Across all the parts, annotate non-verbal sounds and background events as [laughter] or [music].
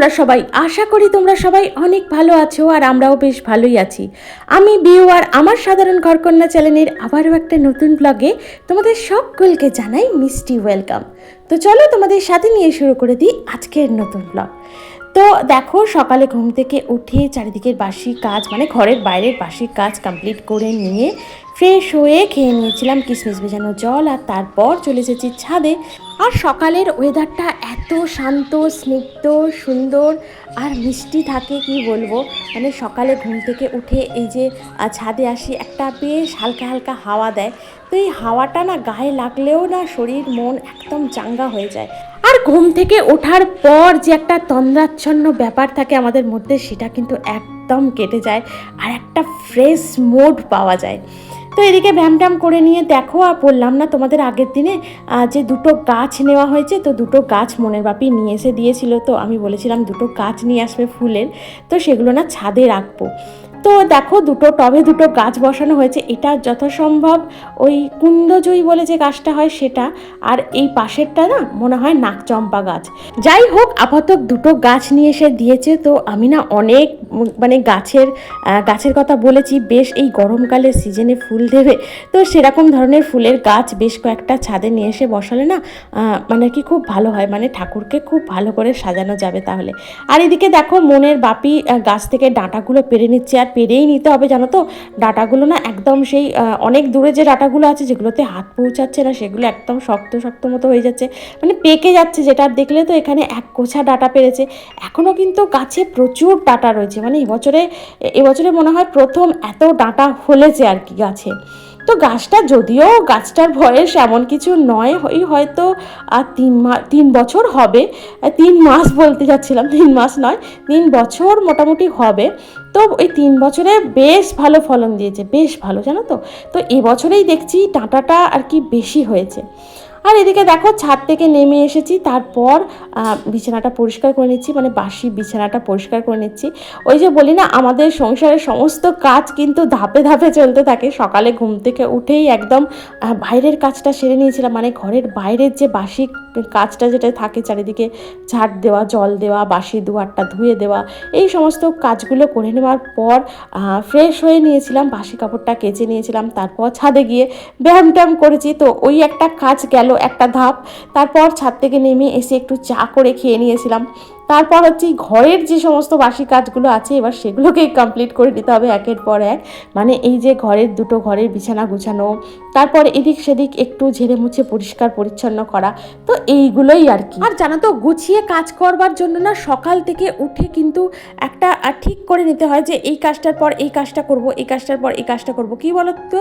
তোমরা সবাই, আশা করি তোমরা সবাই অনেক ভালো আছো আর আমরাও বেশ ভালোই আছি। আমি বিউ আর আমার সাধারণ ঘরকন্যা চ্যানেলের আবারও একটা নতুন ব্লগে তোমাদের সকলকে জানাই মিষ্টি ওয়েলকাম তো চলো তোমাদের সাথে নিয়ে শুরু করে দিই আজকের নতুন ব্লগ তো দেখো, সকালে ঘুম থেকে উঠে চারিদিকের বাসি কাজ মানে ঘরের বাইরের বাসি কাজ কমপ্লিট করে নিয়ে ফ্রেশ হয়ে খেয়ে নিয়েছিলাম কিশমিশ ভেজানো জল আর তারপর চলে এসেছি ছাদে। আর সকালের ওয়েদারটা এত শান্ত, স্নিগ্ধ, সুন্দর আর মিষ্টি থাকে, কি বলব? মানে সকালে ঘুম থেকে উঠে এই যে ছাদে আসি, একটা বেশ হালকা হালকা হাওয়া দেয়। তো এই হাওয়াটা না গায়ে লাগলেও না শরীর, মন একদম চাঙ্গা হয়ে যায়। আর ঘুম থেকে ওঠার পর যে একটা তন্দ্রাচ্ছন্ন ব্যাপার থাকে আমাদের মধ্যে, সেটা কিন্তু একদম কেটে যায়। আর একটা ফ্রেশ মোড পাওয়া যায়। তো এদিকে ভ্যামট্যাম ট্যাম করে নিয়ে দেখো, আর বললাম না তোমাদের আগের দিনে যে দুটো গাছ নেওয়া হয়েছে, তো দুটো গাছ মনের বাপি নিয়ে এসে দিয়েছিল। তো আমি বলেছিলাম, দুটো গাছ নিয়ে আসবে ফুলের, তো সেগুলো না ছাদে রাখব। তো দেখো দুটো টবে দুটো গাছ বসানো হয়েছে। এটা যথাসম্ভব ওই কুন্দজয়ী বলে যে গাছটা হয় সেটা। আর এই পাশেরটা না মনে হয় নাকচম্পা গাছ। যাই হোক, আপাতত দুটো গাছ নিয়ে এসে দিয়েছে। তো আমি না অনেক মানে গাছের গাছের কথা বলেছি, বেশ এই গরমকালের সিজনে ফুল দেবে। তো সেরকম ধরনের ফুলের গাছ বেশ কয়েকটা ছাদে নিয়ে এসে বসালে না মানে কি খুব ভালো হয়। মানে ঠাকুরকে খুব ভালো করে সাজানো যাবে তাহলে। আর এদিকে দেখো মনের বাপি গাছ থেকে ডাঁটাগুলো পেরে নিচ্ছে। আর পেরেই নিতে হবে, জানো তো? ডাটাগুলো না একদম সেই অনেক দূরে যে ডাটাগুলো আছে যেগুলোতে হাত পৌঁছাচ্ছে না, সেগুলো একদম শক্ত শক্ত মতো হয়ে যাচ্ছে। মানে পেকে যাচ্ছে, যেটা দেখলে তো এখানে এক কোছা ডাটা পেরেছে। এখনও কিন্তু গাছে প্রচুর ডাটা রয়েছে। মানে এবছরে এবছরে মনে হয় প্রথম এত ডাটা ফলেছে আর কি গাছে। তো গাছটা যদিও গাছটার বয়স এমন কিছু নয়, ওই হয়তো আর তিন মা, তিন বছর হবে। তিন মাস বলতে যাচ্ছিলাম, তিন মাস নয়, তিন বছর মোটামুটি হবে। তো ওই তিন বছরে বেশ ভালো ফলন দিয়েছে, বেশ ভালো, জানো তো? তো এবছরেই দেখছি ডাঁটাটা আর কি বেশি হয়েছে। আর এদিকে দেখো, ছাদ থেকে নেমে এসেছি। তারপর বিছানাটা পরিষ্কার করে নিচ্ছি মানে বাসি বিছানাটা পরিষ্কার করে নিচ্ছি। ওই যে বলি না, আমাদের সংসারের সমস্ত কাজ কিন্তু ধাপে ধাপে চলতে থাকে। সকালে ঘুম থেকে উঠেই একদম বাইরের কাজটা সেরে নিয়েছিলাম। মানে ঘরের বাইরের যে বাসি কাজটা যেটা থাকে, চারিদিকে ঝাড় দেওয়া, জল দেওয়া, বাসি দুয়ারটা ধুয়ে দেওয়া, এই সমস্ত কাজগুলো করে নেওয়ার পর ফ্রেশ হয়ে নিয়েছিলাম। বাসি কাপড়টা কেচে নিয়েছিলাম। তারপর ছাদে গিয়ে ব্যায়াম ট্যায়াম করেছি। তো ওই একটা কাজ গেল একটা ধাপ। তারপর ছাদ থেকে নেমে এসে একটু চা করে খেয়ে নিয়েছিলাম। তারপর হচ্ছে ঘরের যে সমস্ত বাসি কাজগুলো আছে, এবার সেগুলোকেই কমপ্লিট করে নিতে হবে একের পর এক। মানে এই যে ঘরের দুটো ঘরের বিছানা গুছানো, তারপর এদিক সেদিক একটু ঝেড়ে মুছে পরিষ্কার পরিচ্ছন্ন করা, তো এইগুলোই আর কি। আর জানো তো, গুছিয়ে কাজ করবার জন্য না সকাল থেকে উঠে কিন্তু একটা ঠিক করে নিতে হয় যে এই কাজটার পর এই কাজটা করব, এই কাজটার পর এই কাজটা করব। কি বলো তো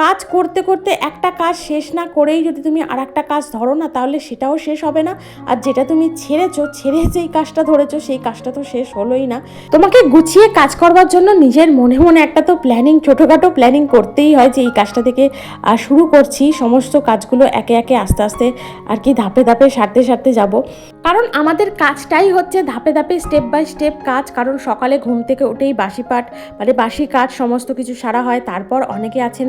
কাজ করতে করতে একটা কাজ শেষ না করেই যদি তুমি আর একটা কাজ ধরো না, তাহলে সেটাও শেষ হবে না। আর যেটা তুমি ছেড়েছো, ছেড়ে যেই কাজটা ধরেছো, সেই কাজটা তো শেষ হলোই না। তোমাকে গুছিয়ে কাজ করবার জন্য নিজের মনে মনে একটা তো প্ল্যানিং ছোটোখাটো প্ল্যানিং করতেই হয় যে এই কাজটা থেকে শুরু করছি। সমস্ত কাজগুলো একে একে আস্তে আস্তে আর কি ধাপে ধাপে সারতে সারতে যাব। কারণ আমাদের কাজটাই হচ্ছে ধাপে ধাপে স্টেপ বাই স্টেপ কাজ। কারণ সকালে ঘুম থেকে উঠেই বাসি পাঠ মানে বাসি কাজ, সমস্ত কিছু সারা হয়। তারপর অনেকে আছেন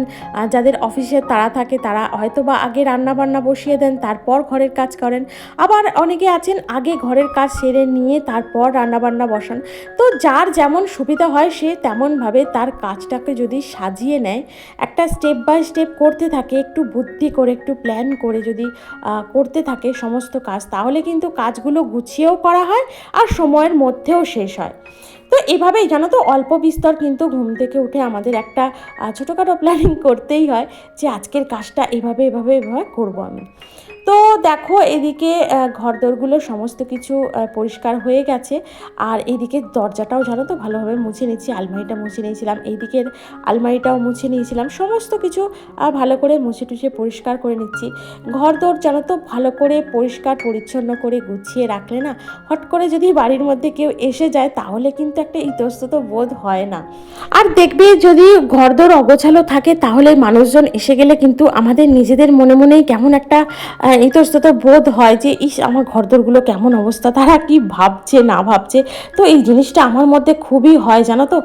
যাদের অফিসে তারা থাকে, তারা হয়তো বা আগে রান্না বান্না বসিয়ে দেন, তারপর ঘরের কাজ করেন। আবার অনেকে আছেন, আগে ঘরের কাজ সেরে নিয়ে তারপর রান্নাবান্না বসান। তো যার যেমন সুবিধা হয়, সে তেমনভাবে তার কাজটাকে যদি সাজিয়ে নেয়, একটা স্টেপ বাই স্টেপ করতে থাকে, একটু বুদ্ধি করে, একটু প্ল্যান করে যদি করতে থাকে সমস্ত কাজ, তাহলে কিন্তু কাজগুলো গুছিয়েও করা হয় আর সময়ের মধ্যেও শেষ হয়। তো এভাবেই জানো তো অল্প বিস্তর কিন্তু ঘুম থেকে উঠে আমাদের একটা ছোটোখাটো প্ল্যানিং করতেই হয় যে আজকের কাজটা এভাবে এভাবে এভাবে করব আমি। তো দেখো এদিকে ঘরদোরগুলো সমস্ত কিছু পরিষ্কার হয়ে গেছে। আর এইদিকে দরজাটাও জানো তো ভালোভাবে মুছে নিচ্ছি আলমারিটা মুছে নিয়েছিলাম। এইদিকের আলমারিটাও মুছে নিয়েছিলাম। সমস্ত কিছু ভালো করে মুছে টুছে পরিষ্কার করে নিচ্ছি। ঘর দোর জানো তো ভালো করে পরিষ্কার পরিচ্ছন্ন করে গুছিয়ে রাখলে না হট করে যদি বাড়ির মধ্যে কেউ এসে যায় তাহলে কিন্তু একটা ইতস্তত বোধ হয় না। আর দেখবে যদি ঘরদোর অগোছালো থাকে, তাহলে মানুষজন এসে গেলে কিন্তু আমাদের নিজেদের মনে মনেই কেমন একটা ইতস্তত বোধ হয় যে, ইস, আমার ঘরদোরগুলো কেমন অবস্থা, তারা কি ভাবছে, না ভাবছে? তো এই জিনিসটা আমার মধ্যে খুবই হয়, জানো তো?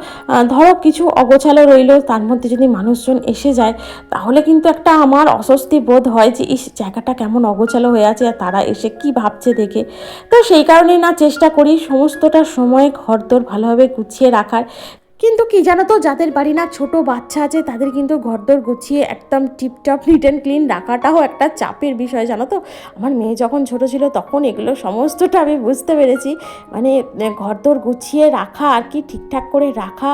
ধরো কিছু অগোছালো রইল, তার মধ্যে যদি মানুষজন এসে যায়, তাহলে কিন্তু একটা আমার অস্বস্তি বোধ হয় যে, ইস, জায়গাটা কেমন অগোছালো হয়ে আছে, আর তারা এসে কি ভাবছে দেখে? তো সেই কারণেই না, চেষ্টা করি সমস্তটা সময় ঘরদোর ভালোভাবে গুছিয়ে রাখার কিন্তু কি জানো তো, যাদের বাড়ি না ছোট বাচ্চা আছে, তাদের কিন্তু ঘরদোর গুছিয়ে একদম টিপটপ নিট অ্যান্ড ক্লিন রাখাটাও একটা চাপের বিষয়, জানো তো? আমার মেয়ে যখন ছোট ছিল, তখন এগুলো সমস্তটা আমি বুঝতে পেরেছি। মানে ঘরদোর গুছিয়ে রাখা আর কি, ঠিকঠাক করে রাখা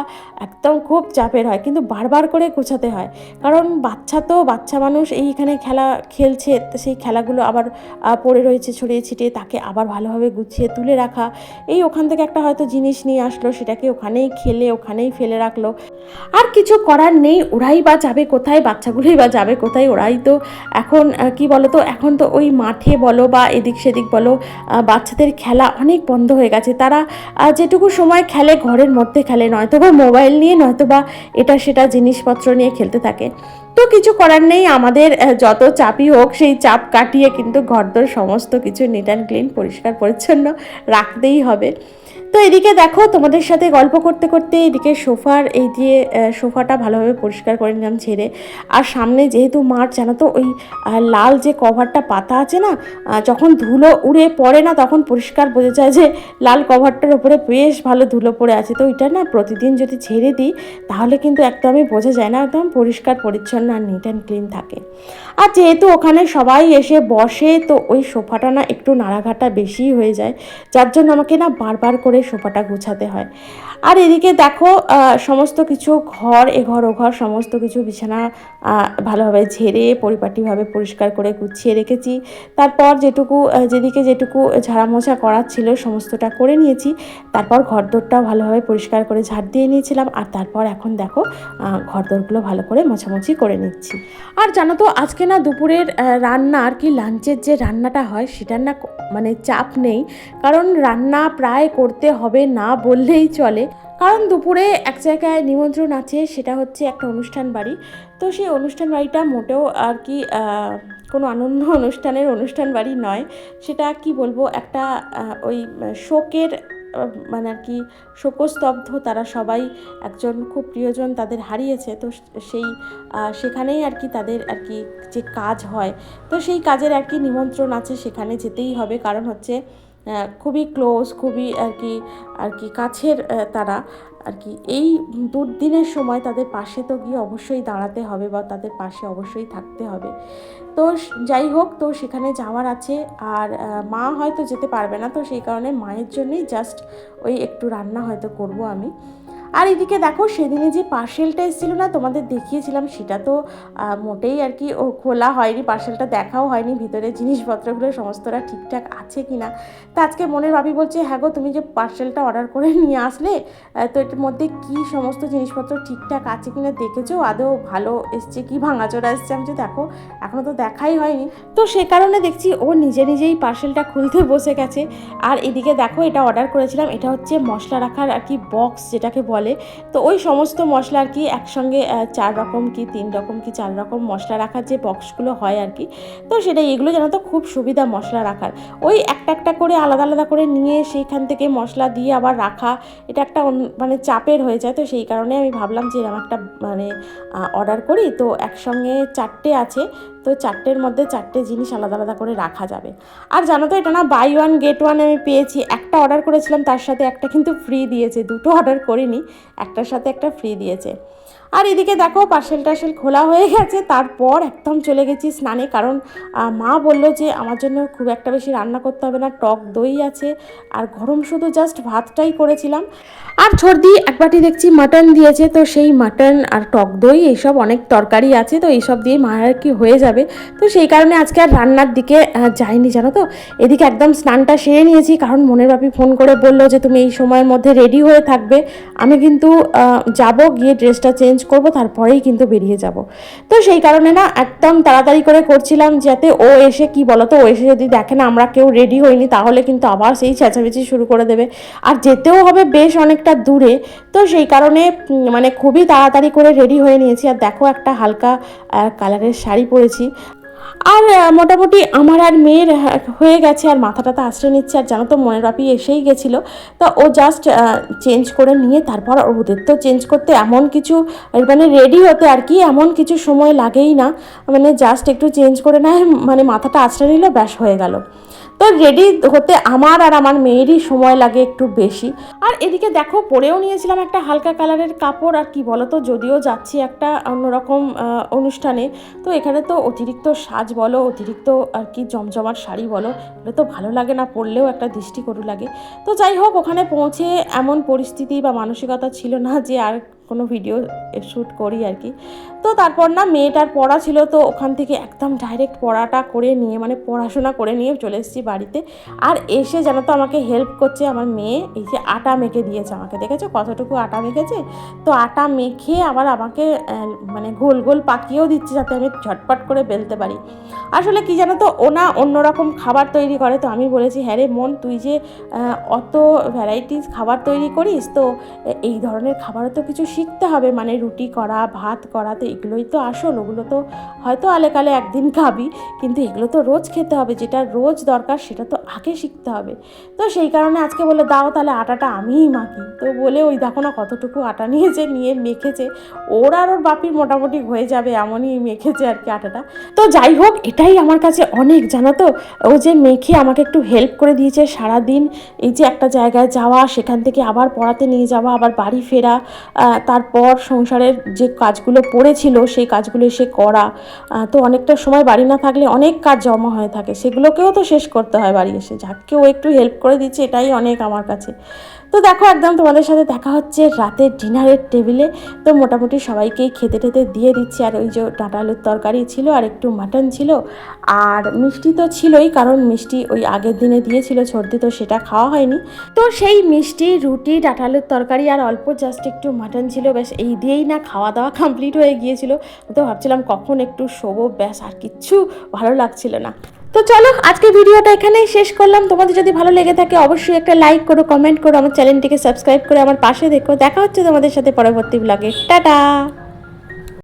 একদম খুব চাপের হয়, কিন্তু বারবার করে গোছাতে হয়। কারণ বাচ্চা তো, বাচ্চা মানুষ এইখানে খেলা খেলছে সেই খেলাগুলো আবার পড়ে রয়েছে ছড়িয়ে ছিটিয়ে, তাকে আবার ভালোভাবে গুছিয়ে তুলে রাখা। এই ওখান থেকে একটা হয়তো জিনিস নিয়ে আসলো, সেটাকে ওখানেই খেলে ওখানেই ফেলে রাখল। আর কিছু করার নেই, ওরাই বা যাবে কোথায়, বাচ্চাগুলোই বা যাবে কোথায়, ওরাই তো এখন কি বলো তো এখন তো ওই মাঠে বলো বা এদিক সেদিক বলো বাচ্চাদের খেলা অনেক বন্ধ হয়ে গেছে। তারা যেটুকু সময় খেলে ঘরের মধ্যে খেলে নয়তো বা মোবাইল নিয়ে নয়তো বা এটা সেটা জিনিসপত্র নিয়ে খেলতে থাকে। তো কিছু করার নেই, আমাদের যত চাপই হোক, সেই চাপ কাটিয়ে কিন্তু ঘরদোর সমস্ত কিছু নিট অ্যান্ড ক্লিন পরিষ্কার, পরিচ্ছন্ন রাখতেই হবে। তো এদিকে দেখো, তোমাদের সাথে গল্প করতে করতে এদিকে সোফার এই দিয়ে সোফাটা ভালোভাবে পরিষ্কার করে নিলাম ছেড়ে। আর সামনে যেহেতু মাঠ, জানো তো, ওই লাল যে কভারটা পাতা আছে না যখন ধুলো উড়ে পড়ে না, তখন পরিষ্কার বোঝা যায় যে লাল কভারটার উপরে বেশ ভালো ধুলো পড়ে আছে। তো এটা না প্রতিদিন যদি ছেড়ে দিই, তাহলে কিন্তু একদমই বোঝা যায় না, একদম পরিষ্কার, পরিচ্ছন্ন আর নিট অ্যান্ড ক্লিন থাকে। আর যেহেতু ওখানে সবাই এসে বসে, তো ওই সোফাটা না একটু নাড়াঘাটা বেশি হয়ে যায়। যার জন্য আমাকে না বারবার করে সোফাটা গুছাতে হয়। আর এদিকে দেখো সমস্ত কিছু ঘর, এ ঘর, ও ঘর, সমস্ত কিছু বিছানা ভালোভাবে ঝেড়ে পরিপাটিভাবে পরিষ্কার করে গুছিয়ে রেখেছি। তারপর যেটুকু যেদিকে যেটুকু ঝাড়া মোছা করার ছিল সমস্তটা করে নিয়েছি। তারপর ঘরদোরটাও ভালোভাবে পরিষ্কার করে ঝাড় দিয়ে নিয়েছিলাম। আর তারপর এখন দেখো ঘরদোরগুলো ভালো করে মোছামুছি করে নিচ্ছি। আর জানো তো, আজকে না দুপুরের রান্না আর কি লাঞ্চের যে রান্নাটা হয়, সেটার না মানে চাপ নেই। কারণ রান্না প্রায় করতে হবে না বললেই চলে। কারণ দুপুরে এক জায়গায় নিমন্ত্রণ আছে, সেটা হচ্ছে একটা অনুষ্ঠান বাড়ি। তো সেই অনুষ্ঠান বাড়িটা মোটেও আর কি কোনো আনন্দ [laughs] অনুষ্ঠানের অনুষ্ঠান বাড়ি নয়। সেটা কি বলব, একটা ওই শোকের মানে আর কি, শোকস্তব্ধ তারা সবাই, একজন খুব প্রিয়জন তাদের হারিয়েছে। তো সেই সেখানেই আর কি তাদের আর কি যে কাজ হয়। তো সেই কাজের আর কি নিমন্ত্রণ আছে, সেখানে যেতেই হবে। কারণ হচ্ছে খুবই ক্লোজ, খুবই আর কি আর কি কাছের তারা, আর কি। এই দুর্দিনের সময় তাদের পাশে তো গিয়ে অবশ্যই দাঁড়াতে হবে বা তাদের পাশে অবশ্যই থাকতে হবে। তো যাই হোক, তো সেখানে যাওয়ার আছে। আর মা হয়তো যেতে পারবে না, তো সেই কারণে মায়ের জন্যই জাস্ট ওই একটু রান্না হয়তো করব আমি। আর এদিকে দেখো, সেদিনে যে পার্সেলটা এসেছিল না, তোমাদের দেখিয়েছিলাম, সেটা তো মোটেই আর কি, ও খোলা হয়নি, পার্সেলটা দেখাও হয়নি, ভিতরে জিনিসপত্রগুলো সমস্তটা ঠিকঠাক আছে কি না তো আজকে মনের ভাবি বলছে হ্যাঁ গো, তুমি যে পার্সেলটা অর্ডার করে নিয়ে আসলে তো এটার মধ্যে কি সমস্ত জিনিসপত্র ঠিকঠাক আছে কি না দেখেছ? আদৌ ভালো এসছে কি? ভাঙাচোরা এসছে? আমি যে দেখো এখনও তো দেখাই হয়নি। তো সে কারণে দেখছি, ও নিজে নিজেই পার্সেলটা খুলতে বসে গেছে। আর এদিকে দেখো, এটা অর্ডার করেছিলাম, এটা হচ্ছে মশলা রাখার আর কি বক্স যেটাকে বলে তো ওই সমস্ত মশলা আর কি একসঙ্গে চার রকম কি তিন রকম কি চার রকম মশলা রাখার যে বক্সগুলো হয় আর কি, তো সেটাই এগুলো জানো তো খুব সুবিধা মশলা রাখার। ওই একটা একটা করে আলাদা আলাদা করে নিয়ে সেইখান থেকে মশলা দিয়ে আবার রাখা, এটা একটা মানে চাপের হয়ে যায়। তো সেই কারণে আমি ভাবলাম যে এরকম একটা মানে অর্ডার করি। তো একসঙ্গে চারটে আছে। তো চারটের মধ্যে চারটে জিনিস আলাদা আলাদা করে রাখা যাবে। আর জানো তো এটা না বাই ওয়ান গেট ওয়ান আমি পেয়েছি। একটা অর্ডার করেছিলাম, তার সাথে একটা কিন্তু ফ্রি দিয়েছে। দুটো অর্ডার করিনি, একটার সাথে একটা ফ্রি দিয়েছে। আর এদিকে দেখো পার্সেল টার্সেল খোলা হয়ে গেছে। তারপর একদম চলে গেছি স্নানে, কারণ মা বলল যে আমার জন্য খুব একটা বেশি রান্না করতে হবে না, টক দই আছে। আর গরম শুধু জাস্ট ভাতটাই করেছিলাম। আর ছর্দি এক বাটি দেখছি মাটন দিয়েছে, তো সেই মাটন আর টক দই এইসব অনেক তরকারি আছে, তো এইসব দিয়ে মা আর কি হয়ে যাবে। তো সেই কারণে আজকে আর রান্নার দিকে যাইনি, জানো তো? এদিকে একদম স্নানটা সেরে নিয়েছি, কারণ মনের বাপি ফোন করে বলল যে তুমি এই সময়ের মধ্যে রেডি হয়ে থাকবে। আমি কিন্তু যাব, গিয়ে ড্রেসটা চেঞ্জ করব, তারপরেই কিন্তু বেরিয়ে যাব। তো সেই কারণে না, একদম তাড়াতাড়ি করে করছিলাম যাতে ও এসে কি বলতো, ও এসে যদি দেখে না আমরা কেউ রেডি হইনি, তাহলে কিন্তু আবার সেই চেঁচামেচি শুরু করে দেবে। আর যেতেও হবে বেশ অনেকটা দূরে, তো সেই কারণে মানে খুবই তাড়াতাড়ি করে রেডি হয়ে নিয়েছি। আর দেখো একটা হালকা কালারের শাড়ি পরেছি। আর মোটামুটি আমার আর মেয়ের হয়ে গেছে আর মাথাটা তো আশ্রয় নিচ্ছে। আর জানো তো, মনের বাপি এসেই গেছিল। তা ও জাস্ট চেঞ্জ করে নিয়ে তারপর ওদের তো চেঞ্জ করতে এমন কিছু মানে রেডি হতে আর কি এমন কিছু সময় লাগেই না। মানে জাস্ট একটু চেঞ্জ করে নেয় মানে মাথাটা আশ্রয় নিল, ব্যাস হয়ে গেল। তো রেডি হতে আমার আর আমার মেয়েরই সময় লাগে একটু বেশি। আর এদিকে দেখো, পরেও নিয়েছিলাম একটা হালকা কালারের কাপড়, আর কি বলো তো যদিও যাচ্ছি একটা অন্যরকম অনুষ্ঠানে, তো এখানে তো অতিরিক্ত সাজ বলো, অতিরিক্ত আর কি জমজমাট শাড়ি বলো, এগুলো তো ভালো লাগে না, পরলেও একটা দৃষ্টিকটু লাগে। তো যাই হোক, ওখানে পৌঁছে এমন পরিস্থিতি বা মানসিকতা ছিল না যে আর কোনো ভিডিও শ্যুট করি আর কি। তো তারপর না মেয়েটার পড়া ছিল, তো ওখান থেকে একদম ডাইরেক্ট পড়াটা করে নিয়ে মানে পড়াশোনা করে নিয়ে চলে এসেছি বাড়িতে। আর এসে যেন তো আমাকে হেল্প করছে আমার মেয়ে, এই যে আটা মেখে দিয়েছে আমাকে, দেখেছ কতটুকু আটা মেখেছে? তো আটা মেখে আবার আমাকে মানে গোল গোল পাকিয়েও দিচ্ছে যাতে আমি ঝটপট করে বেলতে পারি। আসলে কি জানো তো ওনা অন্যরকম খাবার তৈরি করে, তো আমি বলেছি হ্যাঁ রে মন, তুই যে অত ভ্যারাইটিস খাবার তৈরি করিস, তো এই ধরনের খাবারও তো কিছু শিখতে হবে মানে রুটি করা, ভাত করা, তো এগুলোই তো আসল, ওগুলো তো হয়তো আলেকালে একদিন খাবি, কিন্তু এগুলো তো রোজ খেতে হবে, যেটা রোজ দরকার সেটা তো আগে শিখতে হবে। তো সেই কারণে আজকে বলে, দাও তাহলে আটাটা আমিই মাখি। তো বলে ওই দেখো না কতটুকু আটা নিয়েছে, নিয়ে মেখেছে। ওর আর ওর বাপির মোটামুটি হয়ে যাবে, এমনই মেখেছে আর কি আটাটা। তো যাই হোক, এটাই আমার কাছে অনেক, জানো তো? ও যে মেখে আমাকে একটু হেল্প করে দিয়েছে সারা দিন এই যে একটা জায়গায় যাওয়া, সেখান থেকে আবার পড়াতে নিয়ে যাওয়া, আবার বাড়ি ফেরা তারপর সংসারের যে কাজগুলো পড়েছিল, সেই কাজগুলো সে করা। তো অনেকটা সময় বাড়ি না থাকলে অনেক কাজ জমা হয়ে থাকে। সেগুলোকেও তো শেষ করতে হয় বাড়ি এসে। যাকেও একটু হেল্প করে দিচ্ছে, এটাই অনেক আমার কাছে। তো দেখো একদম তোমাদের সাথে দেখা হচ্ছে রাতের ডিনারের টেবিলে। তো মোটামুটি সবাইকেই খেতে টেতে দিয়ে দিচ্ছি। আর ওই যে ডাঁটা আলুর তরকারি ছিল আর একটু মাটন ছিল। আর মিষ্টি তো ছিলই, কারণ মিষ্টি ওই আগের দিনে দিয়েছিল সর্দি, তো সেটা খাওয়া হয়নি। তো সেই মিষ্টি, রুটি, ডাঁটা আলুর তরকারি আর অল্প জাস্ট একটু মাটন ছিল, ব্যাস এই দিয়েই না খাওয়া দাওয়া কমপ্লিট হয়ে গিয়েছিল। তো ভাবছিলাম কখন একটু শোবো, ব্যাস আর কিচ্ছু ভালো লাগছিল না। তো চলো, আজকে ভিডিওটা এখানেই শেষ করলাম। তোমাদের যদি ভালো লেগে থাকে, অবশ্যই একটা লাইক করো কমেন্ট করো, আমার চ্যানেলটিকে সাবস্ক্রাইব করে আমার পাশে দেখো দেখা হচ্ছে তোমাদের সাথে পরবর্তী ব্লগে টাটা!